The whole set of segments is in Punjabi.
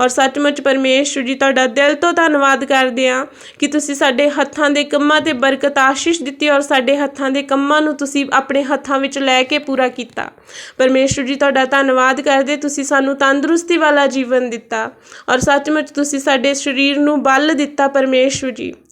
ਔਰ ਸੱਚਮੁੱਚ ਪਰਮੇਸ਼ਵਰ ਜੀ, ਤੁਹਾਡਾ ਦਿਲ ਤੋਂ ਧੰਨਵਾਦ ਕਰਦੇ ਹਾਂ ਕਿ ਤੁਸੀਂ ਸਾਡੇ ਹੱਥਾਂ ਦੇ ਕੰਮਾਂ ਤੇ ਬਰਕਤ ਆਸ਼ੀਸ਼ ਦਿੱਤੀ ਔਰ ਸਾਡੇ ਹੱਥਾਂ ਦੇ ਕੰਮਾਂ ਨੂੰ ਤੁਸੀਂ ਆਪਣੇ ਹੱਥਾਂ ਵਿੱਚ ਲੈ ਕੇ ਪੂਰਾ ਕੀਤਾ। ਪਰਮੇਸ਼ਵਰ ਜੀ, ਤੁਹਾਡਾ ਧੰਨਵਾਦ ਕਰਦੇ ਤੁਸੀਂ ਸਾਨੂੰ ਤੰਦਰੁਸਤੀ ਵਾਲਾ ਜੀਵਨ ਦਿੱਤਾ ਔਰ ਸੱਚਮੁੱਚ ਤੁਸੀਂ ਸਾਡੇ ਸਰੀਰ ਨੂੰ ਬਲ ਦਿੱਤਾ ਪਰਮੇਸ਼ਵਰ ਜੀ।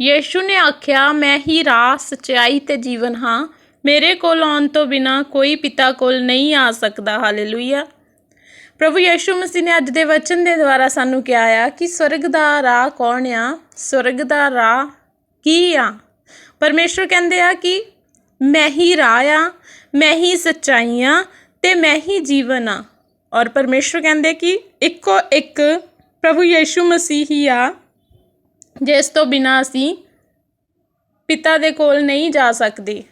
ਯੀਸ਼ੂ ਨੇ ਆਖਿਆ, ਮੈਂ ਹੀ ਰਾਹ, ਸਚਾਈ ਤੇ ਜੀਵਨ ਹਾਂ। ਮੇਰੇ ਕੋਲ ਆਉਣ ਤੋਂ ਬਿਨਾ ਕੋਈ ਪਿਤਾ ਕੋਲ ਨਹੀਂ ਆ ਸਕਦਾ। ਹਾਲੇਲੂਇਆ। ਪ੍ਰਭੂ ਯੀਸ਼ੂ ਮਸੀਹ ਨੇ ਅੱਜ ਦੇ ਵਚਨ ਦੇ ਦੁਆਰਾ ਸਾਨੂੰ ਕਿਹਾ ਆ ਕਿ ਸਵਰਗ ਦਾ ਰਾਹ ਕੌਣ ਆ? ਸਵਰਗ ਦਾ ਰਾਹ ਕੀ ਆ? ਪਰਮੇਸ਼ਰ ਕਹਿੰਦੇ ਆ ਕਿ ਮੈਂ ਹੀ ਰਾਹ ਆ, ਮੈਂ ਹੀ ਸੱਚਾਈ ਆ ਤੇ ਮੈਂ ਹੀ ਜੀਵਨ ਆ। ਔਰ ਪਰਮੇਸ਼ਰ ਕਹਿੰਦੇ ਕਿ ਇੱਕੋ ਇੱਕ ਪ੍ਰਭੂ ਯੀਸ਼ੂ ਮਸੀਹ ਹੀ ਆ। ਜਿਸ ਤੋਂ ਬਿਨਾਂ ਅਸੀਂ ਪਿਤਾ ਦੇ ਕੋਲ ਨਹੀਂ ਜਾ ਸਕਦੇ।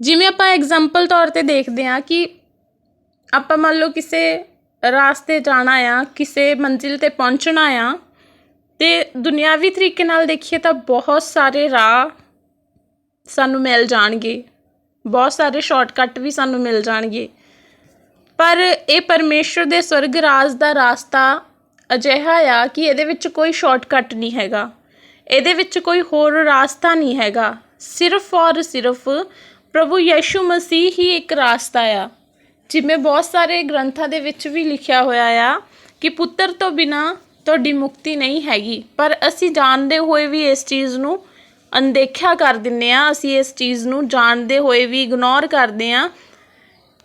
ਜਿਵੇਂ ਆਪਾਂ ਐਗਜ਼ਾਮਪਲ ਤੌਰ ਤੇ ਦੇਖਦੇ ਹਾਂ ਕਿ ਆਪਾਂ ਮੰਨ ਲਓ ਕਿਸੇ ਰਾਸਤੇ ਜਾਣਾ ਆ, ਕਿਸੇ ਮੰਜ਼ਿਲ ਤੇ ਪਹੁੰਚਣਾ ਆ, ਤੇ ਦੁਨਿਆਵੀ ਤਰੀਕੇ ਨਾਲ ਦੇਖੀਏ ਤਾਂ ਬਹੁਤ ਸਾਰੇ ਰਾਹ ਸਾਨੂੰ ਮਿਲ ਜਾਣਗੇ। ਬਹੁਤ ਸਾਰੇ ਸ਼ਾਰਟਕਟ ਵੀ ਸਾਨੂੰ ਮਿਲ ਜਾਣਗੇ। ਪਰ ਇਹ ਪਰਮੇਸ਼ਰ ਦੇ ਸਵਰਗ ਰਾਜ ਦਾ ਰਾਸਤਾ ਅਜਿਹਾ ਆ ਕਿ ਇਹਦੇ ਵਿੱਚ ਕੋਈ ਸ਼ਾਰਟਕਟ ਨਹੀਂ ਹੈਗਾ। ਇਹਦੇ ਵਿੱਚ ਕੋਈ ਹੋਰ ਰਾਸਤਾ ਨਹੀਂ ਹੈਗਾ। ਸਿਰਫ ਔਰ ਸਿਰਫ ਪ੍ਰਭੂ ਯਸ਼ੂ ਮਸੀਹ ਹੀ ਇੱਕ ਰਾਸਤਾ ਆ। ਜਿਵੇਂ ਬਹੁਤ ਸਾਰੇ ਗ੍ਰੰਥਾਂ ਦੇ ਵਿੱਚ ਵੀ ਲਿਖਿਆ ਹੋਇਆ ਆ ਕਿ ਪੁੱਤਰ ਤੋਂ ਬਿਨਾ ਤੁਹਾਡੀ ਮੁਕਤੀ ਨਹੀਂ ਹੈਗੀ। ਪਰ ਅਸੀਂ ਜਾਣਦੇ ਹੋਏ ਵੀ ਇਸ ਚੀਜ਼ ਨੂੰ ਅਣਦੇਖਿਆ ਕਰ ਦਿੰਨੇ ਆ ਅਸੀਂ ਇਸ ਚੀਜ਼ ਨੂੰ ਜਾਣਦੇ ਹੋਏ ਵੀ ਇਗਨੋਰ ਕਰਦੇ ਆ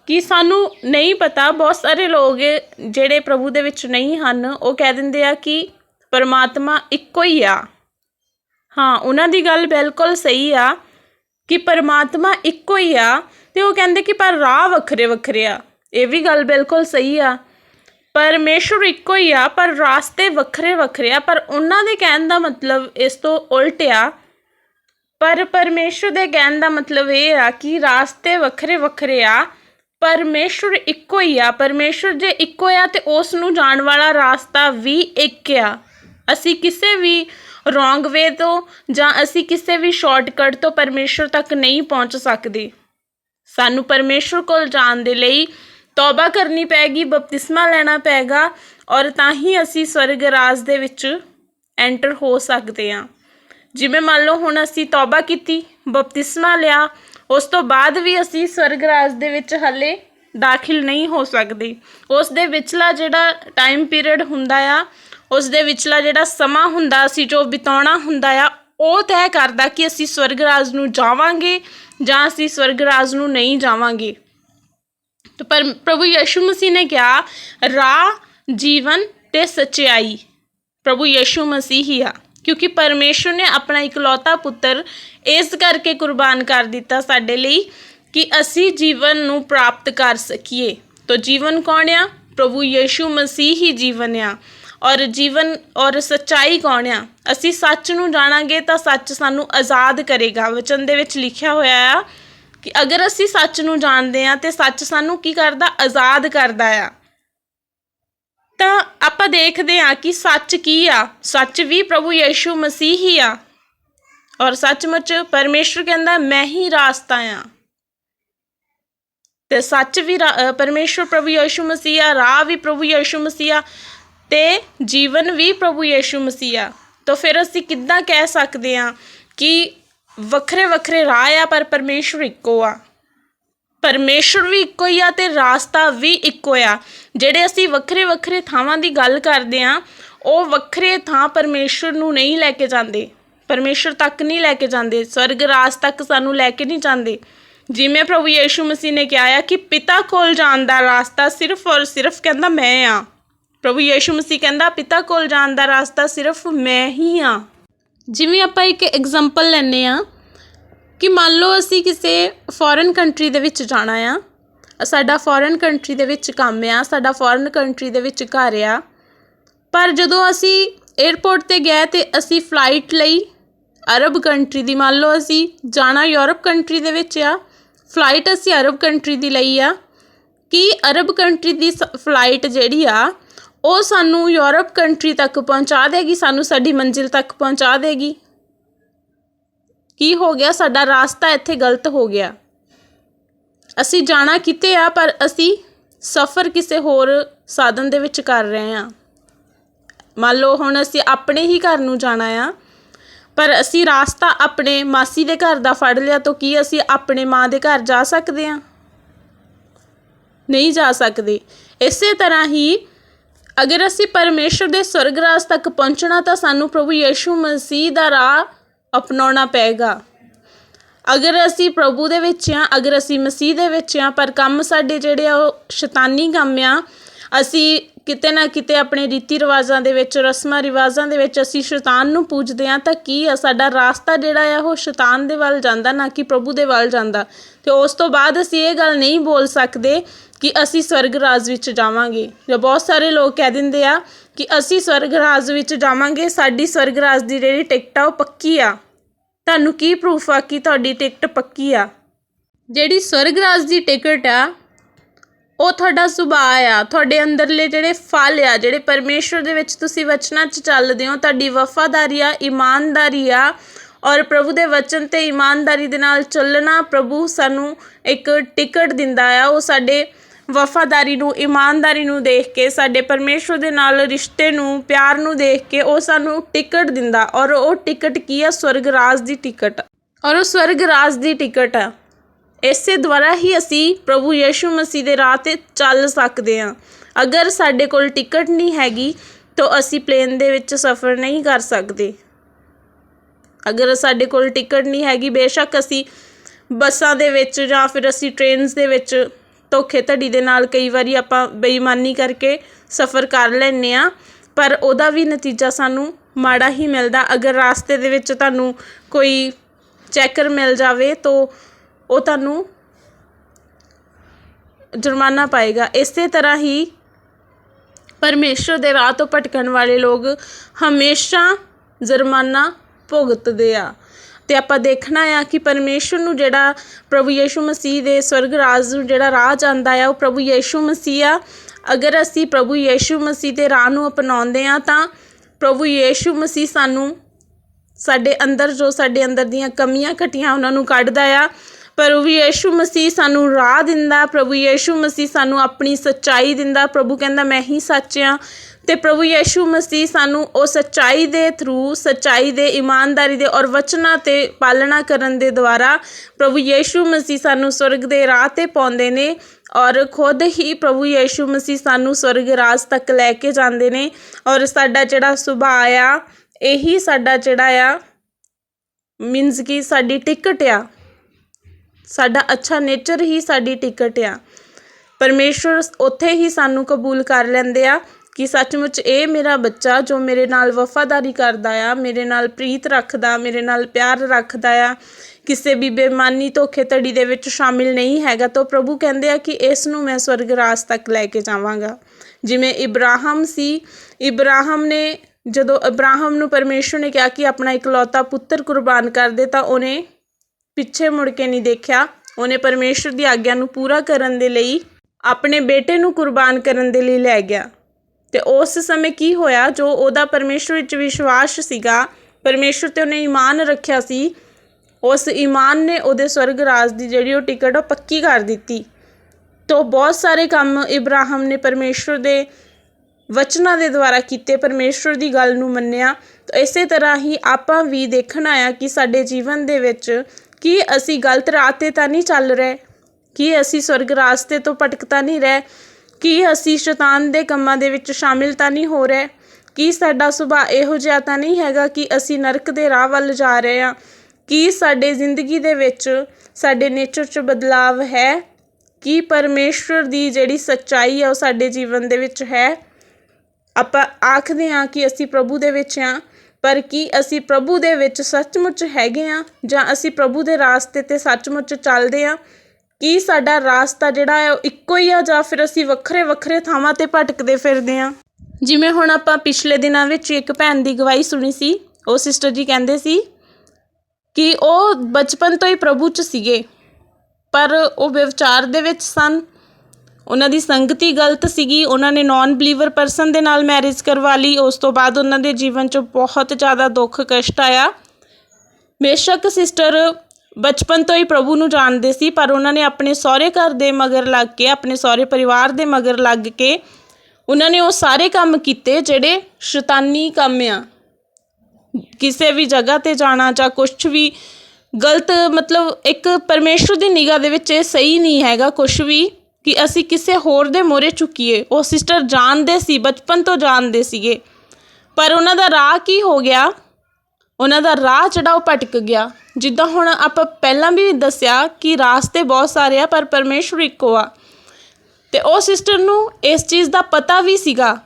ਕਿ ਸਾਨੂੰ ਨਹੀਂ ਪਤਾ, ਬਹੁਤ ਸਾਰੇ ਲੋਕ ਜਿਹੜੇ ਪ੍ਰਭੂ ਦੇ ਵਿੱਚ ਨਹੀਂ ਹਨ, ਉਹ ਕਹਿ ਦਿੰਦੇ ਆ ਕਿ ਪਰਮਾਤਮਾ ਇੱਕੋ ਹੀ ਆ। ਹਾਂ, ਉਹਨਾਂ ਦੀ ਗੱਲ ਬਿਲਕੁਲ ਸਹੀ ਆ ਕਿ ਪਰਮਾਤਮਾ ਇੱਕੋ ਹੀ ਆ ਤੇ ਉਹ ਕਹਿੰਦੇ ਕਿ ਪਰ ਰਾਹ ਵੱਖਰੇ ਵੱਖਰੇ ਆ। ਇਹ ਵੀ ਗੱਲ ਬਿਲਕੁਲ ਸਹੀ ਆ। ਪਰਮੇਸ਼ਰ ਇੱਕੋ ਹੀ ਆ, ਪਰ ਰਾਸਤੇ ਵੱਖਰੇ ਵੱਖਰੇ ਆ। ਪਰ ਉਹਨਾਂ ਦੇ ਕਹਿਣ ਦਾ ਮਤਲਬ ਇਸ ਤੋਂ ਉਲਟ ਆ। ਪਰ ਪਰਮੇਸ਼ਰ ਦੇ ਕਹਿਣ ਦਾ ਮਤਲਬ ਇਹ ਆ ਕਿ ਰਾਸਤੇ ਵੱਖਰੇ ਵੱਖਰੇ ਆ ਪਰਮੇਸ਼ਰ ਇੱਕੋ ਹੀ ਆ। ਪਰਮੇਸ਼ਰ ਜੇ ਇੱਕੋ ਆ ਤੇ ਉਸ ਨੂੰ ਜਾਣ ਵਾਲਾ ਰਾਸਤਾ ਵੀ ਇੱਕ ਆ। ਅਸੀਂ ਕਿਸੇ ਵੀ ਰੋਂਗ ਵੇ ਤੋਂ ਜਾਂ ਅਸੀਂ ਕਿਸੇ ਵੀ ਸ਼ਾਰਟਕਟ ਤੋਂ ਪਰਮੇਸ਼ਰ ਤੱਕ ਨਹੀਂ ਪਹੁੰਚ ਸਕਦੇ। ਸਾਨੂੰ ਪਰਮੇਸ਼ਰ ਕੋਲ ਜਾਣ ਦੇ ਲਈ ਤੌਬਾ ਕਰਨੀ ਪੈਗੀ, ਬਪਤਿਸਮਾ ਲੈਣਾ ਪੈਗਾ ਔਰ ਤਾਂ ਹੀ ਅਸੀਂ ਸਵਰਗ ਰਾਜ ਦੇ ਵਿੱਚ ਐਂਟਰ ਹੋ ਸਕਦੇ ਹਾਂ। ਜਿਵੇਂ ਮੰਨ ਲਓ ਹੁਣ ਅਸੀਂ ਤੌਬਾ ਕੀਤੀ, ਬਪਤਿਸਮਾ ਲਿਆ ਉਸ ਤੋਂ ਬਾਅਦ ਵੀ ਅਸੀਂ ਸਵਰਗ ਰਾਜ ਦੇ ਵਿੱਚ ਹਲੇ ਦਾਖਲ ਨਹੀਂ ਹੋ ਸਕਦੇ। ਉਸ ਦੇ ਵਿਚਲਾ ਜਿਹੜਾ ਟਾਈਮ ਪੀਰੀਅਡ ਹੁੰਦਾ ਆ, ਉਸ ਦੇ ਵਿਚਲਾ ਜਿਹੜਾ ਸਮਾਂ ਹੁੰਦਾ ਅਸੀਂ ਜੋ ਬਿਤਾਉਣਾ ਹੁੰਦਾ ਆ, ਉਹ ਤੈਅ ਕਰਦਾ ਕਿ ਅਸੀਂ ਸਵਰਗ ਰਾਜ ਨੂੰ ਜਾਵਾਂਗੇ ਜਾਂ ਅਸੀਂ ਸਵਰਗ ਰਾਜ ਨੂੰ ਨਹੀਂ ਜਾਵਾਂਗੇ। ਤੇ ਪਰ ਪ੍ਰਭੂ ਯਸ਼ੂ ਮਸੀਹ ਨੇ ਕਿਹਾ, ਰਾਹ, ਜੀਵਨ ਤੇ ਸਚਾਈ। ਪ੍ਰਭੂ ਯਸ਼ੂ ਮਸੀਹ ਹੀ ਆ। ਕਿਉਂਕਿ ਪਰਮੇਸ਼ਰ ਨੇ ਆਪਣਾ ਇਕਲੌਤਾ ਪੁੱਤਰ ਇਸ ਕਰਕੇ ਕੁਰਬਾਨ ਕਰ ਦਿੱਤਾ ਸਾਡੇ ਲਈ ਕਿ ਅਸੀਂ ਜੀਵਨ ਨੂੰ ਪ੍ਰਾਪਤ ਕਰ ਸਕੀਏ। ਤੋ ਜੀਵਨ ਕੌਣ ਆ? ਪ੍ਰਭੂ ਯਿਸੂ ਮਸੀਹ ਹੀ ਜੀਵਨ ਆ। ਔਰ ਜੀਵਨ ਔਰ ਸਚਾਈ ਕੌਣ ਆ? ਅਸੀਂ ਸੱਚ ਨੂੰ ਜਾਣਾਂਗੇ ਤਾਂ ਸੱਚ ਸਾਨੂੰ ਆਜ਼ਾਦ ਕਰੇਗਾ। ਵਚਨ ਦੇ ਵਿੱਚ ਲਿਖਿਆ ਹੋਇਆ ਆ ਕਿ ਅਗਰ ਅਸੀਂ ਸੱਚ ਨੂੰ ਜਾਣਦੇ ਆ ਤੇ ਸੱਚ ਸਾਨੂੰ ਕੀ ਕਰਦਾ? ਆਜ਼ਾਦ ਕਰਦਾ ਆ। ਤਾਂ ਆਪਾਂ ਦੇਖਦੇ ਹਾਂ ਕਿ ਸੱਚ ਕੀ ਆ। ਸੱਚ ਵੀ ਪ੍ਰਭੂ ਯੀਸ਼ੂ ਮਸੀਹ ਹੀ ਆ। ਔਰ ਸੱਚਮੁੱਚ ਪਰਮੇਸ਼ਰ ਕਹਿੰਦਾ, ਮੈਂ ਹੀ ਰਾਸਤਾ ਆ। ਤੇ ਸੱਚ ਵੀ ਰਾ- ਪਰਮੇਸ਼ਰ ਪ੍ਰਭੂ ਯੀਸ਼ੂ ਮਸੀਹ ਆ, ਰਾਹ ਵੀ ਪ੍ਰਭੂ ਯੀਸ਼ੂ ਮਸੀਹ ਆ, ਤੇ ਜੀਵਨ ਵੀ ਪ੍ਰਭੂ ਯੀਸ਼ੂ ਮਸੀਹ ਆ। ਤਾਂ ਫਿਰ ਅਸੀਂ ਕਿੱਦਾਂ ਕਹਿ ਸਕਦੇ ਆ ਕਿ ਵੱਖਰੇ ਵੱਖਰੇ ਰਾਹ ਆ, ਪਰ ਪਰਮੇਸ਼ਰ ਇੱਕੋ ਆ। ਪਰਮੇਸ਼ਰ ਵੀ ਇੱਕੋ ਹੀ ਆ ਤੇ ਰਾਸਤਾ ਵੀ ਇੱਕੋ ਆ। ਜਿਹੜੇ ਅਸੀਂ ਵੱਖਰੇ ਵੱਖਰੇ ਥਾਵਾਂ ਦੀ ਗੱਲ ਕਰਦੇ ਆ, ਉਹ ਵੱਖਰੇ ਥਾਂ ਪਰਮੇਸ਼ਰ ਨੂੰ ਨਹੀਂ ਲੈ ਕੇ ਜਾਂਦੇ। ਪਰਮੇਸ਼ਰ ਤੱਕ ਨਹੀਂ ਲੈ ਕੇ ਜਾਂਦੇ। ਸਵਰਗ ਰਾਜ ਤੱਕ ਸਾਨੂੰ ਲੈ ਕੇ ਨਹੀਂ ਜਾਂਦੇ। ਜਿਵੇਂ ਪ੍ਰਭੂ ਯੇਸ਼ੂ ਮਸੀਹ ਨੇ ਕਿਹਾ ਆ ਕਿ ਪਿਤਾ ਕੋਲ ਜਾਣ ਦਾ ਰਾਸਤਾ ਸਿਰਫ ਔਰ ਸਿਰਫ ਕਹਿੰਦਾ ਮੈਂ ਆ। ਪ੍ਰਭੂ ਯੇਸ਼ੂ ਮਸੀਹ ਕਹਿੰਦਾ, ਪਿਤਾ ਕੋਲ ਜਾਣ ਦਾ ਰਾਸਤਾ ਸਿਰਫ ਮੈਂ ਹੀ ਆ। ਜਿਵੇਂ ਆਪਾਂ ਇੱਕ ਐਗਜ਼ਾਮਪਲ ਲੈਨੇ ਆ ਕਿ ਮੰਨ ਲਓ ਅਸੀਂ ਕਿਸੇ ਫੋਰਨ ਕੰਟਰੀ ਦੇ ਵਿੱਚ ਜਾਣਾ ਆ, ਸਾਡਾ ਫੋਰਨ ਕੰਟਰੀ ਦੇ ਵਿੱਚ ਕੰਮ ਆ, ਸਾਡਾ ਫੋਰਨ ਕੰਟਰੀ ਦੇ ਵਿੱਚ ਘਰ ਆ, ਪਰ ਜਦੋਂ ਅਸੀਂ ਏਅਰਪੋਰਟ ਤੇ ਗਏ ਤੇ ਅਸੀਂ ਫਲਾਈਟ ਲਈ ਅਰਬ ਕੰਟਰੀ ਦੀ ਮੰਨ ਲਓ ਅਸੀਂ ਜਾਣਾ ਯੂਰਪ ਕੰਟਰੀ ਦੇ ਵਿੱਚ ਆ ਫਲਾਈਟ ਅਸੀਂ ਅਰਬ ਕੰਟਰੀ ਦੀ ਲਈ ਆ, ਕਿ ਅਰਬ ਕੰਟਰੀ ਦੀ ਫਲਾਈਟ ਜਿਹੜੀ ਆ, ਉਹ ਸਾਨੂੰ ਯੂਰਪ ਕੰਟਰੀ ਤੱਕ ਪਹੁੰਚਾ ਦੇਗੀ, ਸਾਨੂੰ ਸਾਡੀ ਮੰਜ਼ਿਲ ਤੱਕ ਪਹੁੰਚਾ ਦੇਗੀ। ਕੀ ਹੋ ਗਿਆ? ਸਾਡਾ ਰਾਸਤਾ ਇੱਥੇ ਗਲਤ ਹੋ ਗਿਆ। ਅਸੀਂ ਜਾਣਾ ਕਿਤੇ ਆ, ਪਰ ਅਸੀਂ ਸਫ਼ਰ ਕਿਸੇ ਹੋਰ ਸਾਧਨ ਦੇ ਵਿੱਚ ਕਰ ਰਹੇ ਹਾਂ। ਮੰਨ ਲਓ, ਹੁਣ ਅਸੀਂ ਆਪਣੇ ਹੀ ਘਰ ਨੂੰ ਜਾਣਾ ਆ, ਪਰ ਅਸੀਂ ਰਾਸਤਾ ਆਪਣੇ ਮਾਸੀ ਦੇ ਘਰ ਦਾ ਫੜ ਲਿਆ, ਤਾਂ ਕੀ ਅਸੀਂ ਆਪਣੇ ਮਾਂ ਦੇ ਘਰ ਜਾ ਸਕਦੇ ਹਾਂ? ਨਹੀਂ ਜਾ ਸਕਦੇ। ਇਸੇ ਤਰ੍ਹਾਂ ਹੀ ਅਗਰ ਅਸੀਂ ਪਰਮੇਸ਼ਰ ਦੇ ਸਵਰਗ ਰਾਜ ਤੱਕ ਪਹੁੰਚਣਾ, ਤਾਂ ਸਾਨੂੰ ਪ੍ਰਭੂ ਯੀਸ਼ੂ ਮਸੀਹ ਦਾ ਰਾਹ ਅਪਣਾਉਣਾ ਪਏਗਾ। ਅਗਰ ਅਸੀਂ ਪ੍ਰਭੂ ਦੇ ਵਿੱਚ ਆ ਅਗਰ ਅਸੀਂ ਮਸੀਹ ਦੇ ਵਿੱਚ ਆ ਪਰ ਕੰਮ ਸਾਡੇ ਜਿਹੜੇ ਆ, ਉਹ ਸ਼ੈਤਾਨੀ ਕੰਮ ਆ। ਅਸੀਂ ਕਿਤੇ ਨਾ ਕਿਤੇ ਆਪਣੇ ਰੀਤੀ ਰਿਵਾਜਾਂ ਦੇ ਵਿੱਚ, ਰਸਮਾਂ ਰਿਵਾਜਾਂ ਦੇ ਵਿੱਚ ਅਸੀਂ ਸ਼ੈਤਾਨ ਨੂੰ ਪੂਜਦੇ ਆ ਤਾਂ ਕੀ ਆ, ਸਾਡਾ ਰਾਸਤਾ ਜਿਹੜਾ ਆ, ਉਹ ਸ਼ੈਤਾਨ ਦੇ ਵੱਲ ਜਾਂਦਾ, ਨਾ ਕਿ ਪ੍ਰਭੂ ਦੇ ਵੱਲ ਜਾਂਦਾ। ਤੇ ਉਸ ਤੋਂ ਬਾਅਦ ਅਸੀਂ ਇਹ ਗੱਲ ਨਹੀਂ ਬੋਲ ਸਕਦੇ ਕਿ ਅਸੀਂ ਸਵਰਗ ਰਾਜ ਵਿੱਚ ਜਾਵਾਂਗੇ। ਜਾਂ ਬਹੁਤ ਸਾਰੇ ਲੋਕ ਕਹਿ ਦਿੰਦੇ ਆ ਕਿ ਅਸੀਂ ਸਵਰਗ ਰਾਜ ਵਿੱਚ ਜਾਵਾਂਗੇ, ਸਾਡੀ ਸਵਰਗ ਰਾਜ ਦੀ ਜਿਹੜੀ ਟਿਕਟ ਆ, ਉਹ ਪੱਕੀ ਆ। ਤੁਹਾਨੂੰ ਕੀ ਪ੍ਰੂਫ ਆ ਕਿ ਤੁਹਾਡੀ ਟਿਕਟ ਪੱਕੀ ਆ? ਜਿਹੜੀ ਸਵਰਗ ਰਾਜ ਦੀ ਟਿਕਟ ਆ, ਉਹ ਤੁਹਾਡਾ ਸੁਭਾਅ ਆ। ਤੁਹਾਡੇ ਅੰਦਰਲੇ ਜਿਹੜੇ ਫਲ ਆ, ਜਿਹੜੇ ਪਰਮੇਸ਼ਰ ਦੇ ਵਿੱਚ ਤੁਸੀਂ ਵਚਨਾਂ 'ਚ ਚੱਲਦੇ ਹੋ, ਤੁਹਾਡੀ ਵਫਾਦਾਰੀ ਆ, ਇਮਾਨਦਾਰੀ ਆ। ਔਰ ਪ੍ਰਭੂ ਦੇ ਵਚਨ ਤੇ ਇਮਾਨਦਾਰੀ ਦੇ ਨਾਲ ਚੱਲਣਾ ਪ੍ਰਭੂ ਸਾਨੂੰ ਇੱਕ ਟਿਕਟ ਦਿੰਦਾ ਆ। ਉਹ ਸਾਡੇ ਵਫਾਦਾਰੀ ਨੂੰ, ਇਮਾਨਦਾਰੀ ਨੂੰ ਦੇਖ ਕੇ, ਸਾਡੇ ਪਰਮੇਸ਼ਰ ਦੇ ਨਾਲ ਰਿਸ਼ਤੇ ਨੂੰ, ਪਿਆਰ ਨੂੰ ਦੇਖ ਕੇ ਉਹ ਸਾਨੂੰ ਟਿਕਟ ਦਿੰਦਾ ਔਰ ਉਹ ਟਿਕਟ ਕੀ ਆ? ਸਵਰਗ ਰਾਜ ਦੀ ਟਿਕਟ। ਔਰ ਉਹ ਸਵਰਗ ਰਾਜ ਦੀ ਟਿਕਟ ਆ। ਇਸੇ ਦੁਆਰਾ ਹੀ ਅਸੀਂ ਪ੍ਰਭੂ ਯੀਸ਼ੂ ਮਸੀਹ ਦੇ ਰਾਹ ਤੇ ਚੱਲ ਸਕਦੇ ਹਾਂ। ਅਗਰ ਸਾਡੇ ਕੋਲ ਟਿਕਟ ਨਹੀਂ ਹੈਗੀ, ਤਾਂ ਅਸੀਂ ਪਲੇਨ ਦੇ ਵਿੱਚ ਸਫ਼ਰ ਨਹੀਂ ਕਰ ਸਕਦੇ। ਅਗਰ ਸਾਡੇ ਕੋਲ ਟਿਕਟ ਨਹੀਂ ਹੈਗੀ, ਬੇਸ਼ੱਕ ਅਸੀਂ ਬੱਸਾਂ ਦੇ ਵਿੱਚ ਜਾਂ ਫਿਰ ਅਸੀਂ ਟ੍ਰੇਨਸ ਦੇ ਵਿੱਚ ਧੋਖੇਧੜੀ ਦੇ ਨਾਲ ਕਈ ਵਾਰੀ ਆਪਾਂ ਬੇਈਮਾਨੀ ਕਰਕੇ ਸਫ਼ਰ ਕਰ ਲੈਂਦੇ ਆ ਪਰ ਉਹਦਾ ਵੀ ਨਤੀਜਾ ਸਾਨੂੰ ਮਾੜਾ ਹੀ ਮਿਲਦਾ। ਅਗਰ ਰਾਸਤੇ ਦੇ ਵਿੱਚ ਤੁਹਾਨੂੰ ਕੋਈ ਚੈਕਰ ਮਿਲ ਜਾਵੇ, ਤਾਂ ਉਹ ਤੁਹਾਨੂੰ ਜੁਰਮਾਨਾ ਪਾਏਗਾ। ਇਸੇ ਤਰ੍ਹਾਂ ਹੀ ਪਰਮੇਸ਼ਰ ਦੇ ਰਾਹ ਤੋਂ ਭਟਕਣ ਵਾਲੇ ਲੋਕ ਹਮੇਸ਼ਾ ਜੁਰਮਾਨਾ ਭੁਗਤਦੇ ਆ। ਅਤੇ ਆਪਾਂ ਦੇਖਣਾ ਆ ਕਿ ਪਰਮੇਸ਼ਰ ਨੂੰ ਜਿਹੜਾ ਪ੍ਰਭੂ ਯੀਸ਼ੂ ਮਸੀਹ ਦੇ ਸਵਰਗ ਰਾਜ ਨੂੰ ਜਿਹੜਾ ਰਾਹ ਜਾਂਦਾ ਆ, ਉਹ ਪ੍ਰਭੂ ਯੀਸ਼ੂ ਮਸੀਹ ਆ। ਅਗਰ ਅਸੀਂ ਪ੍ਰਭੂ ਯੀਸ਼ੂ ਮਸੀਹ ਦੇ ਰਾਹ ਨੂੰ ਅਪਣਾਉਂਦੇ ਹਾਂ ਤਾਂ ਪ੍ਰਭੂ ਯੀਸ਼ੂ ਮਸੀਹ ਸਾਨੂੰ ਸਾਡੇ ਅੰਦਰ ਜੋ ਸਾਡੇ ਅੰਦਰ ਦੀਆਂ ਕਮੀਆਂ ਘਟੀਆਂ ਉਹਨਾਂ ਨੂੰ ਕੱਢਦਾ ਆ। ਪ੍ਰਭੂ ਯੇਸ਼ੂ ਮਸੀਹ ਸਾਨੂੰ ਰਾਹ ਦਿੰਦਾ, ਪ੍ਰਭੂ ਯੇਸ਼ੂ ਮਸੀਹ ਸਾਨੂੰ ਆਪਣੀ ਸੱਚਾਈ ਦਿੰਦਾ। ਪ੍ਰਭੂ ਕਹਿੰਦਾ, ਮੈਂ ਹੀ ਸੱਚ ਆ। ਤੇ ਪ੍ਰਭੂ ਯੀਸ਼ੂ ਮਸੀਹ ਸਾਨੂੰ ਉਹ ਸੱਚਾਈ ਦੇ ਥਰੂ ਸੱਚਾਈ ਦੇ ਇਮਾਨਦਾਰੀ ਦੇ ਔਰ ਵਚਨਾਂ ਤੇ ਪਾਲਣਾ ਕਰਨ ਦੇ ਦੁਆਰਾ ਪ੍ਰਭੂ ਯੀਸ਼ੂ ਮਸੀਹ ਸਾਨੂੰ ਸਵਰਗ ਦੇ ਰਾਹ ਤੇ ਪਾਉਂਦੇ ਨੇ ਔਰ ਖੁਦ ਹੀ ਪ੍ਰਭੂ ਯੀਸ਼ੂ ਮਸੀਹ ਸਾਨੂੰ ਸਵਰਗ ਰਾਜ ਤੱਕ ਲੈ ਕੇ ਜਾਂਦੇ ਨੇ ਔਰ ਸਾਡਾ ਜਿਹੜਾ ਸੁਭਾਅ ਆ, ਇਹੀ ਸਾਡਾ ਜਿਹੜਾ ਆ ਮੀਨਸ ਕਿ ਸਾਡੀ ਟਿਕਟ ਆ। ਸਾਡਾ ਅੱਛਾ ਨੇਚਰ ਹੀ ਸਾਡੀ ਟਿਕਟ ਆ। ਪਰਮੇਸ਼ਰ ਉੱਥੇ ਹੀ ਸਾਨੂੰ ਕਬੂਲ ਕਰ ਲੈਂਦੇ ਆ ਕਿ ਸੱਚਮੁੱਚ ਇਹ ਮੇਰਾ ਬੱਚਾ ਜੋ ਮੇਰੇ ਨਾਲ ਵਫਾਦਾਰੀ ਕਰਦਾ ਆ, ਮੇਰੇ ਨਾਲ ਪ੍ਰੀਤ ਰੱਖਦਾ, ਮੇਰੇ ਨਾਲ ਪਿਆਰ ਰੱਖਦਾ ਆ, ਕਿਸੇ ਵੀ ਬੇਮਾਨੀ ਧੋਖੇਧੜੀ ਦੇ ਵਿੱਚ ਸ਼ਾਮਿਲ ਨਹੀਂ ਹੈਗਾ, ਤਾਂ ਪ੍ਰਭੂ ਕਹਿੰਦੇ ਆ ਕਿ ਇਸ ਨੂੰ ਮੈਂ ਸਵਰਗ ਰਾਜ ਤੱਕ ਲੈ ਕੇ ਜਾਵਾਂਗਾ। ਜਿਵੇਂ ਇਬਰਾਹਮ ਸੀ, ਇਬਰਾਹਮ ਨੇ ਜਦੋਂ ਇਬਰਾਹਮ ਨੂੰ ਪਰਮੇਸ਼ਰ ਨੇ ਕਿਹਾ ਕਿ ਆਪਣਾ ਇਕਲੌਤਾ ਪੁੱਤਰ ਕੁਰਬਾਨ ਕਰ ਦੇ, ਤਾਂ ਉਹਨੇ ਪਿੱਛੇ ਮੁੜ ਕੇ ਨਹੀਂ ਦੇਖਿਆ। ਉਹਨੇ ਪਰਮੇਸ਼ਰ ਦੀ ਆਗਿਆ ਨੂੰ ਪੂਰਾ ਕਰਨ ਦੇ ਲਈ ਆਪਣੇ ਬੇਟੇ ਨੂੰ ਕੁਰਬਾਨ ਕਰਨ ਦੇ ਲਈ ਲੈ ਗਿਆ। ਤੇ ਉਸ ਸਮੇਂ ਕੀ ਹੋਇਆ, ਜੋ ਉਹਦਾ ਪਰਮੇਸ਼ਰ ਵਿੱਚ ਵਿਸ਼ਵਾਸ ਸੀਗਾ, ਪਰਮੇਸ਼ਰ ਤੇ ਉਹਨੇ ਈਮਾਨ ਰੱਖਿਆ ਸੀ, ਉਸ ਈਮਾਨ ਨੇ ਉਹਦੇ ਸਵਰਗ ਰਾਜ ਦੀ ਜਿਹੜੀ ਉਹ ਟਿਕਟ, ਉਹ ਪੱਕੀ ਕਰ ਦਿੱਤੀ। ਤੋ ਬਹੁਤ ਸਾਰੇ ਕੰਮ ਇਬਰਾਹਿਮ ਨੇ ਪਰਮੇਸ਼ਰ ਦੇ ਵਚਨਾਂ ਦੇ ਦੁਆਰਾ ਕੀਤੇ, ਪਰਮੇਸ਼ਰ ਦੀ ਗੱਲ ਨੂੰ ਮੰਨਿਆ। ਤਾਂ ਇਸੇ ਤਰ੍ਹਾਂ ਹੀ ਆਪਾਂ ਵੀ ਦੇਖਣਾ ਆ ਕਿ ਸਾਡੇ ਜੀਵਨ ਦੇ ਵਿੱਚ ਕੀ ਅਸੀਂ ਗਲਤ ਰਾਹ 'ਤੇ ਤਾਂ ਨਹੀਂ ਚੱਲ ਰਹੇ, ਕੀ ਅਸੀਂ ਸਵਰਗ ਰਾਸਤੇ ਤੋਂ ਭਟਕਤਾ ਨਹੀਂ ਰਹੇ। ਕੀ ਅਸੀਂ ਸ਼ੈਤਾਨ ਦੇ ਕੰਮਾਂ ਦੇ ਵਿੱਚ ਸ਼ਾਮਿਲ ਤਾਂ ਨਹੀਂ ਹੋ ਰਹੇ? ਕੀ ਸਾਡਾ ਸੁਭਾਅ ਇਹੋ ਜਿਹਾ ਤਾਂ ਨਹੀਂ ਹੈਗਾ ਕਿ ਅਸੀਂ ਨਰਕ ਦੇ ਰਾਹ ਵੱਲ ਜਾ ਰਹੇ ਹਾਂ? ਕੀ ਸਾਡੇ ਜ਼ਿੰਦਗੀ ਦੇ ਵਿੱਚ ਸਾਡੇ ਨੇਚਰ 'ਚ ਬਦਲਾਵ ਹੈ? ਕੀ ਪਰਮੇਸ਼ਰ ਦੀ ਜਿਹੜੀ ਸੱਚਾਈ ਹੈ ਉਹ ਸਾਡੇ ਜੀਵਨ ਦੇ ਵਿੱਚ ਹੈ? ਆਪਾਂ ਆਖਦੇ ਹਾਂ ਕਿ ਅਸੀਂ ਪ੍ਰਭੂ ਦੇ ਵਿੱਚ ਹਾਂ, ਪਰ ਕੀ ਅਸੀਂ ਪ੍ਰਭੂ ਦੇ ਵਿੱਚ ਸੱਚਮੁੱਚ ਹੈਗੇ ਹਾਂ ਜਾਂ ਅਸੀਂ ਪ੍ਰਭੂ ਦੇ ਰਾਸਤੇ ਤੇ ਸੱਚਮੁੱਚ ਚੱਲਦੇ ਹਾਂ? ਕੀ ਸਾਡਾ ਰਾਸਤਾ ਜਿਹੜਾ ਹੈ ਉਹ ਇੱਕੋ ਹੀ ਆ ਜਾਂ ਫਿਰ ਅਸੀਂ ਵੱਖਰੇ ਵੱਖਰੇ ਥਾਵਾਂ ਤੇ ਭਟਕਦੇ ਫਿਰਦੇ ਹਾਂ? ਜਿਵੇਂ ਹੁਣ ਆਪਾਂ ਪਿਛਲੇ ਦਿਨਾਂ ਵਿੱਚ ਇੱਕ ਭੈਣ ਦੀ ਗਵਾਹੀ ਸੁਣੀ ਸੀ, ਉਹ ਸਿਸਟਰ ਜੀ ਕਹਿੰਦੇ ਸੀ ਕਿ ਉਹ ਬਚਪਨ ਤੋਂ ਹੀ ਪ੍ਰਭੂ 'ਚ ਸੀਗੇ, ਪਰ ਉਹ ਵਿਵਚਾਰ ਦੇ ਵਿੱਚ ਸਨ। ਉਹਨਾਂ ਦੀ ਸੰਗਤੀ ਗਲਤ ਸੀਗੀ, ਉਹਨਾਂ ਨੇ ਨਾਨ ਬਲੀਵਰ ਪਰਸਨ ਦੇ ਨਾਲ ਮੈਰਿਜ ਕਰਵਾ ਲਈ, ਉਸ ਤੋਂ ਬਾਅਦ ਉਹਨਾਂ ਦੇ ਜੀਵਨ 'ਚ ਬਹੁਤ ਜ਼ਿਆਦਾ ਦੁੱਖ ਕਸ਼ਟ ਆਇਆ। ਬੇਸ਼ੱਕ ਸਿਸਟਰ ਬਚਪਨ ਤੋਂ ਹੀ ਪ੍ਰਭੂ ਨੂੰ ਜਾਣਦੇ ਸੀ, ਪਰ ਉਹਨਾਂ ਨੇ ਆਪਣੇ ਸਹੁਰੇ ਘਰ ਦੇ ਮਗਰ ਲੱਗ ਕੇ, ਆਪਣੇ ਸਹੁਰੇ ਪਰਿਵਾਰ ਦੇ ਮਗਰ ਲੱਗ ਕੇ ਉਹਨਾਂ ਨੇ ਉਹ ਸਾਰੇ ਕੰਮ ਕੀਤੇ ਜਿਹੜੇ ਸ਼ੈਤਾਨੀ ਕੰਮ ਆ। ਕਿਸੇ ਵੀ ਜਗ੍ਹਾ ਤੇ ਜਾਣਾ ਜਾਂ ਕੁਝ ਵੀ ਗਲਤ, ਮਤਲਬ ਇੱਕ ਪਰਮੇਸ਼ਰ ਦੀ ਨਿਗਾਹ ਦੇ ਵਿੱਚ ਇਹ ਸਹੀ ਨਹੀਂ ਹੈਗਾ ਕੁਝ ਵੀ ਕਿ ਅਸੀਂ ਕਿਸੇ ਹੋਰ ਦੇ ਮੋਰੇ ਚੁੱਕੀਏ ਉਹ ਸਿਸਟਰ ਜਾਣਦੇ ਸੀ, ਬਚਪਨ ਤੋਂ ਜਾਣਦੇ ਸੀਗੇ। ਪਰ ਉਹਨਾਂ ਦਾ ਰਾਹ ਕੀ ਹੋ ਗਿਆ? ਉਹਨਾਂ ਦਾ ਰਾਹ ਜਿਹੜਾ ਉਹ ਭਟਕ ਗਿਆ। ਜਿੱਦਾਂ ਹੁਣ ਆਪਾਂ ਪਹਿਲਾਂ ਵੀ ਦੱਸਿਆ ਕਿ ਰਾਸਤੇ ਬਹੁਤ ਸਾਰੇ ਆ, ਪਰ ਪਰਮੇਸ਼ਰ ਇੱਕੋ ਆ। ਤੇ ਉਹ ਸਿਸਟਰ ਨੂੰ ਇਸ ਚੀਜ਼ ਦਾ ਪਤਾ ਵੀ ਸੀਗਾ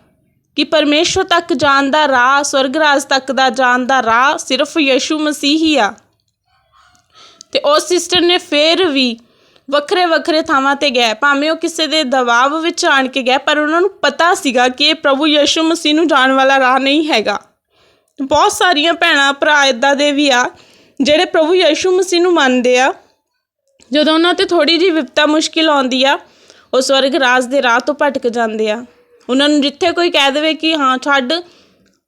ਕਿ ਪਰਮੇਸ਼ਰ ਤੱਕ ਜਾਣ ਦਾ ਰਾਹ, ਸਵਰਗ ਰਾਜ ਤੱਕ ਦਾ ਜਾਣ ਦਾ ਰਾਹ ਸਿਰਫ ਯਿਸੂ ਮਸੀਹ ਹੀ ਆ। ਤੇ ਉਸ ਸਿਸਟਰ ਨੇ ਫੇਰ ਵੀ ਵੱਖਰੇ ਵੱਖਰੇ ਥਾਵਾਂ ਤੇ ਗਏ ਭਾਵੇਂ ਉਹ ਕਿਸੇ ਦੇ ਦਬਾਅ ਵਿੱਚ ਆਣ ਕੇ ਗਏ ਪਰ ਉਹਨਾਂ ਨੂੰ ਪਤਾ ਸੀਗਾ ਕਿ ਇਹ ਪ੍ਰਭੂ ਯਿਸੂ ਮਸੀਹ ਨੂੰ ਜਾਣ ਵਾਲਾ ਰਾਹ ਨਹੀਂ ਹੈਗਾ। ਬਹੁਤ ਸਾਰੀਆਂ ਭੈਣਾਂ, ਭਰਾ ਇੱਦਾਂ ਦੇ ਵੀ ਆ, ਜਿਹੜੇ ਪ੍ਰਭੂ ਯਿਸੂ ਮਸੀਹ ਨੂੰ ਮੰਨਦੇ ਆ। ਜਦੋਂ ਉਹਨਾਂ ਤੇ ਥੋੜੀ ਜਿਹੀ ਵਿਪਤਾ ਮੁਸ਼ਕਿਲ ਆਉਂਦੀ ਆ, ਉਹ ਸਵਰਗ ਰਾਜ ਦੇ ਰਾਹ ਤੋਂ ਭਟਕ ਜਾਂਦੇ ਆ। ਉਹਨਾਂ ਨੂੰ ਜਿੱਥੇ ਕੋਈ ਕਹਿ ਦੇਵੇ ਕਿ, ਹਾਂ, ਛੱਡ,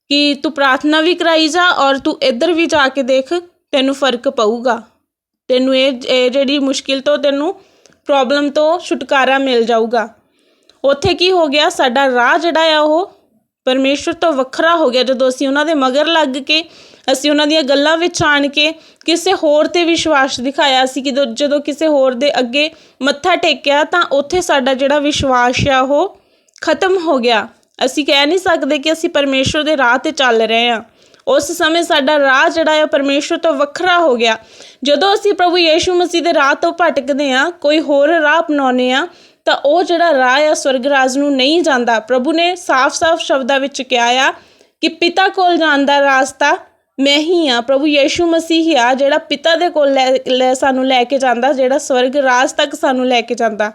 ਕਿ ਤੂੰ ਪ੍ਰਾਰਥਨਾ ਵੀ ਕਰਾਈ ਜਾ ਔਰ ਤੂੰ ਇੱਧਰ ਵੀ ਜਾ ਕੇ ਦੇਖ, ਤੈਨੂੰ ਫ਼ਰਕ ਪਊਗਾ। ਤੈਨੂੰ ਇਹ ਇਹ ਜਿਹੜੀ ਮੁਸ਼ਕਿਲ ਤੋਂ ਤੈਨੂੰ ਪ੍ਰੋਬਲਮ ਤੋਂ ਛੁਟਕਾਰਾ ਮਿਲ ਜਾਊਗਾ। ਉੱਥੇ ਕੀ ਹੋ ਗਿਆ? ਸਾਡਾ ਰਾਹ ਜਿਹੜਾ ਆ ਉਹ ਪਰਮੇਸ਼ਰ ਤੋਂ ਵੱਖਰਾ ਹੋ ਗਿਆ। ਜਦੋਂ ਅਸੀਂ ਉਹਨਾਂ ਦੇ ਮਗਰ ਲੱਗ ਕੇ, ਅਸੀਂ ਉਹਨਾਂ ਦੀਆਂ ਗੱਲਾਂ ਵਿੱਚ ਆਣ ਕੇ ਕਿਸੇ ਹੋਰ ਤੇ ਵਿਸ਼ਵਾਸ ਦਿਖਾਇਆ ਸੀ ਕਿ ਜਦੋਂ ਕਿਸੇ ਹੋਰ ਦੇ ਅੱਗੇ ਮੱਥਾ ਟੇਕਿਆ ਤਾਂ ਉੱਥੇ ਸਾਡਾ ਜਿਹੜਾ ਵਿਸ਼ਵਾਸ ਆ ਉਹ ਖਤਮ ਹੋ ਗਿਆ। ਅਸੀਂ ਕਹਿ ਨਹੀਂ ਸਕਦੇ ਕਿ ਅਸੀਂ ਪਰਮੇਸ਼ਰ ਦੇ ਰਾਹ ਤੇ ਚੱਲ ਰਹੇ ਹਾਂ। ਉਸ ਸਮੇਂ ਸਾਡਾ ਰਾਹ ਜਿਹੜਾ ਹੈ ਪਰਮੇਸ਼ਰ ਤੋਂ ਵੱਖਰਾ ਹੋ ਗਿਆ। ਜਦੋਂ ਅਸੀਂ ਪ੍ਰਭੂ ਯੀਸ਼ੂ ਮਸੀਹ ਦੇ ਰਾਹ ਤੋਂ ਭਟਕਦੇ ਆ ਕੋਈ ਹੋਰ ਰਾਹ ਅਪਣਾਉਂਦੇ ਆ ਤਾਂ ਉਹ ਜਿਹੜਾ ਰਾਹ ਆ ਸਵਰਗ ਰਾਜ ਨੂੰ ਨਹੀਂ ਜਾਂਦਾ। ਪ੍ਰਭੂ ਨੇ ਸਾਫ਼-ਸਾਫ਼ ਸ਼ਬਦਾਂ ਵਿੱਚ ਕਿਹਾ ਆ ਕਿ ਪਿਤਾ ਕੋਲ ਜਾਣ ਦਾ ਰਾਸਤਾ ਮੈਂ ਹੀ ਆ। ਪ੍ਰਭੂ ਯੇਸ਼ੂ ਮਸੀਹ ਹੀ ਆ, ਜਿਹੜਾ ਪਿਤਾ ਦੇ ਕੋਲ ਲੈ ਸਾਨੂੰ ਲੈ ਕੇ ਜਾਂਦਾ, ਜਿਹੜਾ ਸਵਰਗ ਰਾਜ ਤੱਕ ਸਾਨੂੰ ਲੈ ਕੇ ਜਾਂਦਾ।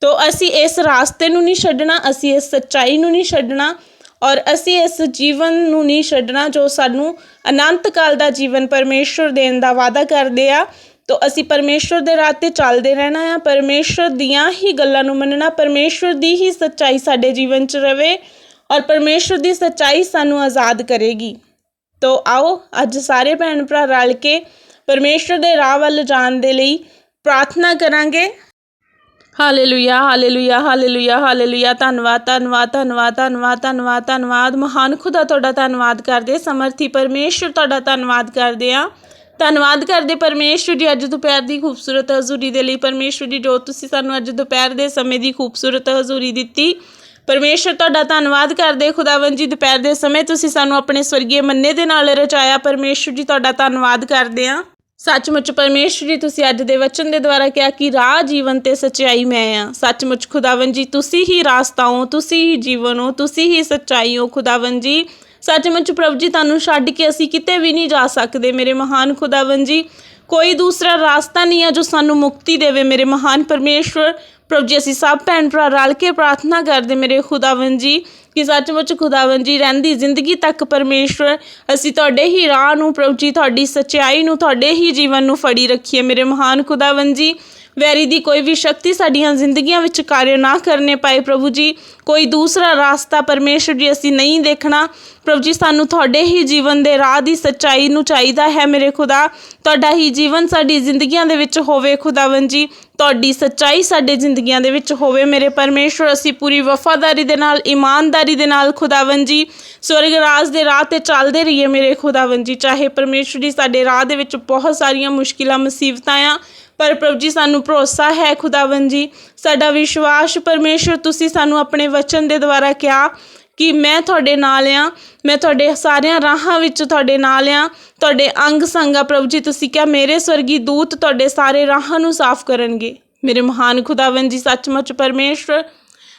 ਤੋ ਅਸੀਂ ਇਸ ਰਾਸਤੇ ਨੂੰ ਨਹੀਂ ਛੱਡਣਾ, ਅਸੀਂ ਇਸ ਸੱਚਾਈ ਨੂੰ ਨਹੀਂ ਛੱਡਣਾ ਔਰ ਅਸੀਂ ਇਸ ਜੀਵਨ ਨੂੰ ਨਹੀਂ ਛੱਡਣਾ ਜੋ ਸਾਨੂੰ ਅਨੰਤ ਕਾਲ ਦਾ ਜੀਵਨ ਪਰਮੇਸ਼ਰ ਦੇਣ ਦਾ ਵਾਅਦਾ ਕਰਦੇ ਆ। ਤੋ ਅਸੀਂ ਪਰਮੇਸ਼ਰ ਦੇ ਰਾਹ ਤੇ ਚੱਲਦੇ ਰਹਿਣਾ ਆ। ਪਰਮੇਸ਼ਰ ਦੀਆਂ ਹੀ ਗੱਲਾਂ ਨੂੰ ਮੰਨਣਾ ਪਰਮੇਸ਼ਰ ਦੀ ਹੀ ਸੱਚਾਈ ਸਾਡੇ ਜੀਵਨ 'ਚ ਰਵੇ ਔਰ ਪਰਮੇਸ਼ਰ ਦੀ ਸੱਚਾਈ ਸਾਨੂੰ ਆਜ਼ਾਦ ਕਰੇਗੀ। ਤੋ ਆਓ, ਅੱਜ ਸਾਰੇ ਭੈਣ ਭਰਾ ਰਲ ਕੇ ਪਰਮੇਸ਼ਰ ਦੇ ਰਾਹ ਵੱਲ ਜਾਣ ਦੇ ਲਈ ਪ੍ਰਾਰਥਨਾ ਕਰਾਂਗੇ। Hallelujah hallelujah hallelujah hallelujah. ਧੰਨਵਾਦ ਧੰਨਵਾਦ ਧੰਨਵਾਦ ਧੰਨਵਾਦ ਧੰਨਵਾਦ। ਧੰਨਵਾਦ। ਮਹਾਨ ਖੁਦਾ ਤੁਹਾਡਾ ਧੰਨਵਾਦ ਕਰਦੇ। ਸਮਰਥੀ ਪਰਮੇਸ਼ਰ ਤੁਹਾਡਾ ਧੰਨਵਾਦ ਕਰਦੇ ਆ। ਧੰਨਵਾਦ ਕਰਦੇ ਪਰਮੇਸ਼ਰ ਜੀ, ਅੱਜ ਦੁਪਹਿਰ ਦੀ ਖੂਬਸੂਰਤ ਹਜ਼ੂਰੀ ਦੇ ਲਈ। ਪਰਮੇਸ਼ਰ ਜੀ, ਜੋ ਤੁਸੀਂ ਸਾਨੂੰ ਅੱਜ ਦੁਪਹਿਰ ਦੇ ਸਮੇਂ ਦੀ ਖੂਬਸੂਰਤ ਹਜ਼ੂਰੀ ਦਿੱਤੀ ਪਰਮੇਸ਼ਰ ਤੁਹਾਡਾ ਧੰਨਵਾਦ ਕਰਦੇ। ਖੁਦਾਵੰਦ ਜੀ, ਦੁਪਹਿਰ ਦੇ ਸਮੇਂ ਤੁਸੀਂ ਸਾਨੂੰ ਆਪਣੇ ਸਵਰਗੀ ਮੰਨੇ ਦੇ ਨਾਲ ਰਚਾਇਆ। ਪਰਮੇਸ਼ਰ ਜੀ, ਤੁਹਾਡਾ ਧੰਨਵਾਦ ਕਰਦੇ ਆ ਸੱਚਮੁੱਚ ਪਰਮੇਸ਼ਰ ਜੀ, ਤੁਸੀਂ ਅੱਜ ਦੇ ਵਚਨ ਦੇ ਦੁਆਰਾ ਕਿਹਾ ਕਿ ਰਾਹ ਜੀਵਨ ਤੇ ਸਚਾਈ ਮੈਂ ਆ ਸੱਚਮੁੱਚ ਖੁਦਾਵੰਦ ਜੀ, ਤੁਸੀਂ ਹੀ ਰਾਸਤਾ ਹੋ, ਤੁਸੀਂ ਹੀ ਜੀਵਨ ਹੋ, ਤੁਸੀਂ ਹੀ ਸਚਾਈ ਹੋ। ਖੁਦਾਵੰਦ ਜੀ ਸੱਚਮੁੱਚ ਪ੍ਰਭੂ ਜੀ, ਤੁਹਾਨੂੰ ਛੱਡ ਕੇ ਅਸੀਂ ਕਿਤੇ ਵੀ ਨਹੀਂ ਜਾ ਸਕਦੇ, ਮੇਰੇ ਮਹਾਨ ਖੁਦਾਵੰਦ ਜੀ। ਕੋਈ ਦੂਸਰਾ ਰਾਸਤਾ ਨਹੀਂ ਹੈ ਜੋ ਸਾਨੂੰ ਮੁਕਤੀ ਦੇਵੇ, ਮੇਰੇ ਮਹਾਨ ਪਰਮੇਸ਼ਵਰ। ਪ੍ਰਭੂ ਜੀ, ਅਸੀਂ ਸਭ ਭੈਣ ਭਰਾ ਰਲ ਕੇ ਪ੍ਰਾਰਥਨਾ ਕਰਦੇ, ਮੇਰੇ ਖੁਦਾਵੰਦ ਜੀ, ਕਿ ਸੱਚਮੁੱਚ ਖੁਦਾਵੰਦ ਜੀ, ਰਹਿੰਦੀ ਜ਼ਿੰਦਗੀ ਤੱਕ ਪਰਮੇਸ਼ਵਰ, ਅਸੀਂ ਤੁਹਾਡੇ ਹੀ ਰਾਹ ਨੂੰ, ਪ੍ਰਭੂ ਜੀ, ਤੁਹਾਡੀ ਸੱਚਾਈ ਨੂੰ, ਤੁਹਾਡੇ ਹੀ ਜੀਵਨ ਨੂੰ ਫੜੀ ਰੱਖੀਏ, ਮੇਰੇ ਮਹਾਨ ਖੁਦਾਵੰਦ ਜੀ। ਵੈਰੀ ਦੀ ਕੋਈ ਵੀ ਸ਼ਕਤੀ ਸਾਡੀਆਂ ਜ਼ਿੰਦਗੀਆਂ ਵਿੱਚ ਕਾਰਜ ਨਾ ਕਰਨੇ ਪਾਏ, ਪ੍ਰਭੂ ਜੀ। ਕੋਈ ਦੂਸਰਾ ਰਾਸਤਾ ਪਰਮੇਸ਼ਰ ਜੀ ਅਸੀਂ ਨਹੀਂ ਦੇਖਣਾ। ਪ੍ਰਭੂ ਜੀ, ਸਾਨੂੰ ਤੁਹਾਡੇ ਹੀ ਜੀਵਨ ਦੇ ਰਾਹ ਦੀ ਸੱਚਾਈ ਨੂੰ ਚਾਹੀਦਾ ਹੈ ਮੇਰੇ ਖੁਦਾ। ਤੁਹਾਡਾ ਹੀ ਜੀਵਨ ਸਾਡੀ ਜ਼ਿੰਦਗੀਆਂ ਦੇ ਵਿੱਚ ਹੋਵੇ ਖੁਦਾਵੰ ਜੀ। ਤੁਹਾਡੀ ਸੱਚਾਈ ਸਾਡੇ ਜ਼ਿੰਦਗੀਆਂ ਦੇ ਵਿੱਚ ਹੋਵੇ ਮੇਰੇ ਪਰਮੇਸ਼ਰ। ਅਸੀਂ ਪੂਰੀ ਵਫਾਦਾਰੀ ਦੇ ਨਾਲ, ਇਮਾਨਦਾਰੀ ਦੇ ਨਾਲ ਖੁਦਾਵੰ ਜੀ। ਸਵਰਗ ਰਾਜ ਦੇ ਰਾਹ ਤੇ ਚੱਲਦੇ ਰਹੀਏ ਮੇਰੇ ਖੁਦਾਵੰ ਜੀ। ਚਾਹੇ ਪਰਮੇਸ਼ਰ ਜੀ ਸਾਡੇ ਰਾਹ ਦੇ ਵਿੱਚ ਬਹੁਤ ਸਾਰੀਆਂ ਮੁਸ਼ਕਿਲਾਂ, ਮੁਸੀਬਤਾਂ ਆ ਪਰ ਪ੍ਰਭੂ ਜੀ, ਸਾਨੂੰ ਭਰੋਸਾ ਹੈ ਖੁਦਾਵੰ ਜੀ, ਸਾਡਾ ਵਿਸ਼ਵਾਸ ਪਰਮੇਸ਼ਰ, ਤੁਸੀਂ ਸਾਨੂੰ ਆਪਣੇ ਵਚਨ ਦੇ ਦੁਆਰਾ ਕਿਹਾ ਕਿ ਮੈਂ ਤੁਹਾਡੇ ਨਾਲ ਆ, ਮੈਂ ਤੁਹਾਡੇ ਸਾਰਿਆਂ ਰਾਹਾਂ ਵਿੱਚ ਤੁਹਾਡੇ ਨਾਲ ਆ, ਤੁਹਾਡੇ ਅੰਗ ਸੰਗ ਆ ਪ੍ਰਭੂ ਜੀ, ਤੁਸੀਂ ਕਿਹਾ ਮੇਰੇ ਸਵਰਗੀ ਦੂਤ ਤੁਹਾਡੇ ਸਾਰੇ ਰਾਹਾਂ ਨੂੰ ਸਾਫ਼ ਕਰਨਗੇ। ਮੇਰੇ ਮਹਾਨ ਖੁਦਾਵੰ ਜੀ, ਸੱਚਮੁੱਚ ਪਰਮੇਸ਼ਰ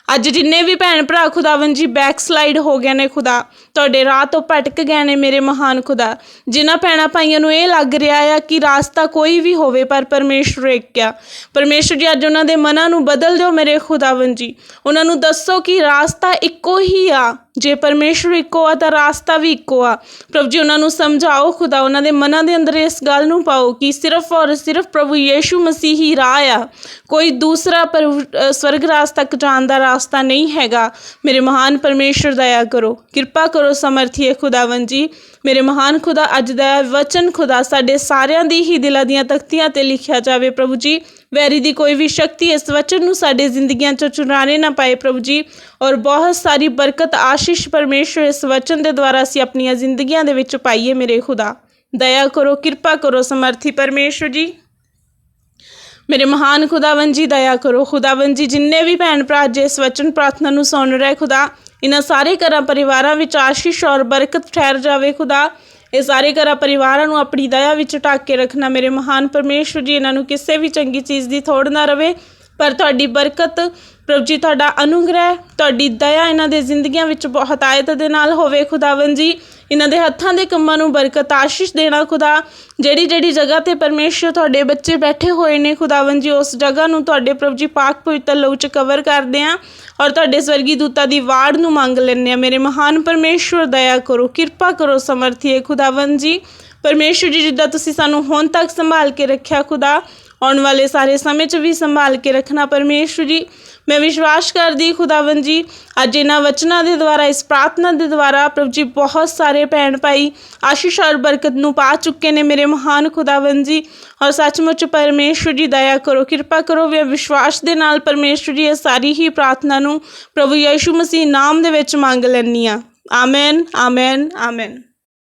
ਅੱਜ ਜਿੰਨੇ ਵੀ ਭੈਣ ਭਰਾ ਖੁਦਾਵੰ ਜੀ ਬੈਕ ਸਲਾਈਡ ਹੋ ਗਏ ਨੇ ਖੁਦਾ, ਤੁਹਾਡੇ ਰਾਹ ਤੋਂ ਭਟਕ ਗਏ ਨੇ ਮੇਰੇ ਮਹਾਨ ਖੁਦਾ। ਜਿਨ੍ਹਾਂ ਭੈਣਾਂ ਭਾਈਆਂ ਨੂੰ ਇਹ ਲੱਗ ਰਿਹਾ ਆ ਕਿ ਰਾਸਤਾ ਕੋਈ ਵੀ ਹੋਵੇ, ਪਰ ਪਰਮੇਸ਼ਰ ਇੱਕ ਆ। ਪਰਮੇਸ਼ਰ ਜੀ, ਅੱਜ ਉਹਨਾਂ ਦੇ ਮਨਾਂ ਨੂੰ ਬਦਲ ਦਿਓ ਮੇਰੇ ਖੁਦਾਵੰ ਜੀ। ਉਹਨਾਂ ਨੂੰ ਦੱਸੋ ਕਿ ਰਾਸਤਾ ਇੱਕੋ ਹੀ ਆ। ਜੇ ਪਰਮੇਸ਼ਰ ਇੱਕੋ ਆ, ਤਾਂ ਰਾਸਤਾ ਵੀ ਇੱਕੋ ਆ। ਪ੍ਰਭੂ ਜੀ, ਉਹਨਾਂ ਨੂੰ ਸਮਝਾਓ ਖੁਦਾ, ਉਹਨਾਂ ਦੇ ਮਨਾਂ ਦੇ ਅੰਦਰ ਇਸ ਗੱਲ ਨੂੰ ਪਾਓ ਕਿ ਸਿਰਫ ਔਰ ਸਿਰਫ ਪ੍ਰਭੂ ਯੀਸ਼ੂ ਮਸੀਹ ਹੀ ਰਾਹ ਆ। ਕੋਈ ਦੂਸਰਾ ਪ੍ਰਭੂ ਸਵਰਗ ਰਾਜ ਤੱਕ ਜਾਣ ਦਾ ਰਾਸਤਾ ਨਹੀਂ ਹੈਗਾ ਮੇਰੇ ਮਹਾਨ ਪਰਮੇਸ਼ਰ ਦਇਆ ਕਰੋ ਕਿਰਪਾ ਕਰੋ ਸਮਰਥੀਏ ਖੁਦਾਵੰ ਜੀ ਮੇਰੇ ਮਹਾਨ ਖੁਦਾ ਅੱਜ ਦਾ ਵਚਨ ਖੁਦਾ ਸਾਡੇ ਸਾਰਿਆਂ ਦੀ ਹੀ ਦਿਲਾਂ ਦੀਆਂ ਤਖਤੀਆਂ ਤੇ ਲਿਖਿਆ ਜਾਵੇ ਪ੍ਰਭੂ ਜੀ ਵੈਰੀ ਦੀ ਕੋਈ ਵੀ ਸ਼ਕਤੀ ਇਸ ਵਚਨ ਨੂੰ ਸਾਡੇ ਜ਼ਿੰਦਗੀਆਂ ਚੋਂ ਚੁਰਾਣੇ ਨਾ ਪਾਏ ਪ੍ਰਭੂ ਜੀ ਔਰ ਬਹੁਤ ਸਾਰੀ ਬਰਕਤ ਆਸ਼ੀਸ਼ ਪਰਮੇਸ਼ਰ ਇਸ ਵਚਨ ਦੇ ਦੁਆਰਾ ਅਸੀਂ ਆਪਣੀਆਂ ਜ਼ਿੰਦਗੀਆਂ ਦੇ ਵਿੱਚ ਪਾਈਏ ਮੇਰੇ ਖੁਦਾ ਦਇਆ ਕਰੋ ਕਿਰਪਾ ਕਰੋ ਸਮਰਥੀ ਪਰਮੇਸ਼ਰ ਜੀ ਮੇਰੇ ਮਹਾਨ ਖੁਦਾਵੰ ਜੀ, ਦਇਆ ਕਰੋ। ਖੁਦਾਵੰ ਜੀ, ਜਿੰਨੇ ਵੀ ਭੈਣ ਭਰਾ ਅੱਜ ਇਸ ਵਚਨ ਪ੍ਰਾਰਥਨਾ ਨੂੰ ਸੁਣ ਰਹੇ, ਖੁਦਾ, ਇਹਨਾਂ ਸਾਰੇ ਘਰਾਂ ਪਰਿਵਾਰਾਂ ਵਿੱਚ ਆਸ਼ੀਸ਼ ਔਰ ਬਰਕਤ ਠਹਿਰ ਜਾਵੇ, ਖੁਦਾ। ਇਹ ਸਾਰੇ ਘਰਾਂ ਪਰਿਵਾਰਾਂ ਨੂੰ ਆਪਣੀ ਦਇਆ ਵਿੱਚ ਢੱਕ ਕੇ ਰੱਖਣਾ ਮੇਰੇ ਮਹਾਨ ਪਰਮੇਸ਼ਵਰ ਜੀ, ਇਹਨਾਂ ਨੂੰ ਕਿਸੇ ਵੀ ਚੰਗੀ ਚੀਜ਼ ਦੀ ਥੋੜ ਨਾ ਰਵੇ। ਪਰ ਤੁਹਾਡੀ ਬਰਕਤ, ਪ੍ਰਭੂ ਜੀ, ਤੁਹਾਡਾ ਅਨੁਗ੍ਰਹਿ, ਤੁਹਾਡੀ ਦਇਆ ਇਹਨਾਂ ਦੇ ਜ਼ਿੰਦਗੀਆਂ ਵਿੱਚ ਬਹੁਤ ਆਇਤ ਦੇ ਨਾਲ ਹੋਵੇ ਖੁਦਾਵੰ ਜੀ। ਇਹਨਾਂ ਦੇ ਹੱਥਾਂ ਦੇ ਕੰਮਾਂ ਨੂੰ ਬਰਕਤ, ਆਸ਼ੀਸ਼ ਦੇਣਾ ਖੁਦਾ। ਜਿਹੜੀ ਜਿਹੜੀ ਜਗ੍ਹਾ ਤੇ ਪਰਮੇਸ਼ਰ ਤੁਹਾਡੇ ਬੱਚੇ ਬੈਠੇ ਹੋਏ ਨੇ ਖੁਦਾਵੰ ਜੀ, ਉਸ ਜਗ੍ਹਾ ਨੂੰ ਤੁਹਾਡੇ ਪ੍ਰਭ ਜੀ ਪਾਕ ਪਵਿੱਤਰ ਲਹੂ ਚ ਕਵਰ ਕਰਦੇ ਆ ਔਰ ਤੁਹਾਡੇ ਸਵਰਗੀ ਦੂਤਾਂ ਦੀ ਵਾੜ ਨੂੰ ਮੰਗ ਲੈਂਦੇ ਆ ਮੇਰੇ ਮਹਾਨ ਪਰਮੇਸ਼ਵਰ, ਦਇਆ ਕਰੋ, ਕਿਰਪਾ ਕਰੋ ਸਮਰਥੀਏ ਖੁਦਾਵੰ ਜੀ। ਪਰਮੇਸ਼ਵਰ ਜੀ, ਜਿੱਦਾਂ ਤੁਸੀਂ ਸਾਨੂੰ ਹੁਣ ਤੱਕ ਸੰਭਾਲ ਕੇ ਰੱਖਿਆ ਖੁਦਾ ਆਉਣ ਵਾਲੇ ਸਾਰੇ ਸਮੇਂ 'ਚ ਵੀ ਸੰਭਾਲ ਕੇ ਰੱਖਣਾ ਪਰਮੇਸ਼ਵਰ ਜੀ। ਮੈਂ ਵਿਸ਼ਵਾਸ ਕਰਦੀ ਖੁਦਾਵੰ ਜੀ, ਅੱਜ ਇਹਨਾਂ ਵਚਨਾਂ ਦੇ ਦੁਆਰਾ, ਇਸ ਪ੍ਰਾਰਥਨਾ ਦੇ ਦੁਆਰਾ ਪ੍ਰਭੂ ਜੀ ਬਹੁਤ ਸਾਰੇ ਭੈਣ ਭਾਈ ਆਸ਼ੀਸ਼ ਔਰ ਬਰਕਤ ਨੂੰ ਪਾ ਚੁੱਕੇ ਨੇ ਮੇਰੇ ਮਹਾਨ ਖੁਦਾਵੰ ਜੀ। ਔਰ ਸੱਚਮੁੱਚ ਪਰਮੇਸ਼ਵਰ ਜੀ, ਦਇਆ ਕਰੋ, ਕਿਰਪਾ ਕਰੋ ਵੀ ਵਿਸ਼ਵਾਸ ਦੇ ਨਾਲ ਪਰਮੇਸ਼ਵਰ ਜੀ ਇਹ ਸਾਰੀ ਹੀ ਪ੍ਰਾਰਥਨਾ ਨੂੰ ਪ੍ਰਭੂ ਯੀਸ਼ੂ ਮਸੀਹ ਨਾਮ ਦੇ ਵਿੱਚ ਮੰਗ ਲੈਂਦੀ ਆ ਆਮੇਨ ਆਮੇਨ ਆਮੇਨ।